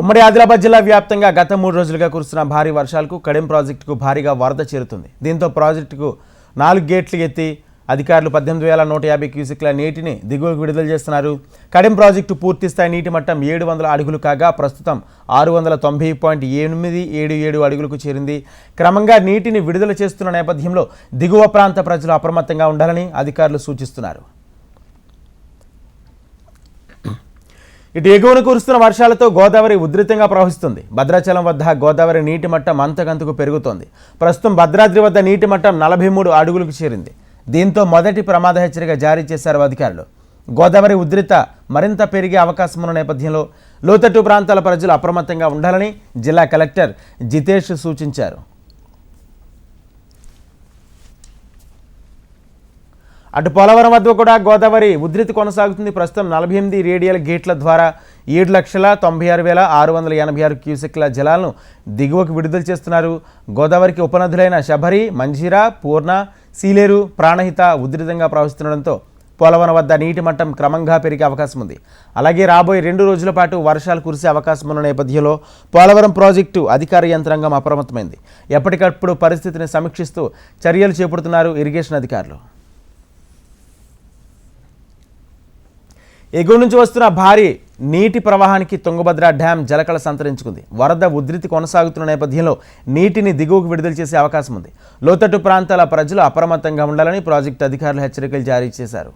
ఉమ్మడి ఆదిలాబాద్ జిల్లా వ్యాప్తంగా గత మూడు రోజులుగా కురుస్తున్న భారీ వర్షాలకు కడెం ప్రాజెక్టుకు భారీగా వరద చేరుతుంది. దీంతో ప్రాజెక్టుకు నాలుగు గేట్లు ఎత్తి అధికారులు పద్దెనిమిది వేల నూట యాభై క్యూసెక్ల నీటిని దిగువకు విడుదల చేస్తున్నారు. కడెం ప్రాజెక్టు పూర్తి స్థాయి నీటి మట్టం ఏడు వందల అడుగులు కాగా ప్రస్తుతం ఆరు వందల తొంభై పాయింట్ ఎనిమిది ఏడు ఏడు అడుగులకు చేరింది. క్రమంగా నీటిని విడుదల చేస్తున్న నేపథ్యంలో దిగువ ప్రాంత ప్రజలు అప్రమత్తంగా ఉండాలని అధికారులు సూచిస్తున్నారు. ఇటు ఎగువన కురుస్తున్న వర్షాలతో గోదావరి ఉధృతంగా ప్రవహిస్తుంది. భద్రాచలం వద్ద గోదావరి నీటి మట్టం అంతకంతకు పెరుగుతోంది. ప్రస్తుతం భద్రాద్రి వద్ద నీటి మట్టం నలభై మూడు అడుగులకు చేరింది. దీంతో మొదటి ప్రమాద హెచ్చరిక జారీ చేశారు అధికారులు. గోదావరి ఉధృత మరింత పెరిగే అవకాశం ఉన్న నేపథ్యంలో లోతట్టు ప్రాంతాల ప్రజలు అప్రమత్తంగా ఉండాలని జిల్లా కలెక్టర్ జితేష్ సూచించారు. అటు పోలవరం వద్ద కూడా గోదావరి ఉధృతి కొనసాగుతుంది. ప్రస్తుతం నలభై ఎనిమిది రేడియల్ గేట్ల ద్వారా ఏడు లక్షల తొంభై ఆరు వేల ఆరు వందల ఎనభై ఆరు క్యూసెక్ల జలాలను దిగువకు విడుదల చేస్తున్నారు. గోదావరికి ఉపనదులైన శబరి మంజీరా పూర్ణ సీలేరు ప్రాణహిత ఉధృతంగా ప్రవహిస్తుండడంతో పోలవరం వద్ద నీటి మట్టం క్రమంగా పెరిగే అవకాశం ఉంది. అలాగే రాబోయే రెండు రోజుల పాటు వర్షాలు కురిసే అవకాశం ఉన్న నేపథ్యంలో పోలవరం ప్రాజెక్టు అధికార యంత్రాంగం అప్రమత్తమైంది. ఎప్పటికప్పుడు పరిస్థితిని సమీక్షిస్తూ చర్యలు చేపడుతున్నారు ఇరిగేషన్ అధికారులు. ఎగువ నుంచి వస్తున్న భారీ నీటి ప్రవాహానికి తుంగభద్ర డ్యాం జలకళ సంతరించుకుంది. వరద ఉధృతి కొనసాగుతున్న నేపథ్యంలో నీటిని దిగువకు విడుదల చేసే అవకాశం ఉంది. లోతట్టు ప్రాంతాల ప్రజలు అప్రమత్తంగా ఉండాలని ప్రాజెక్టు అధికారులు హెచ్చరికలు జారీ చేశారు.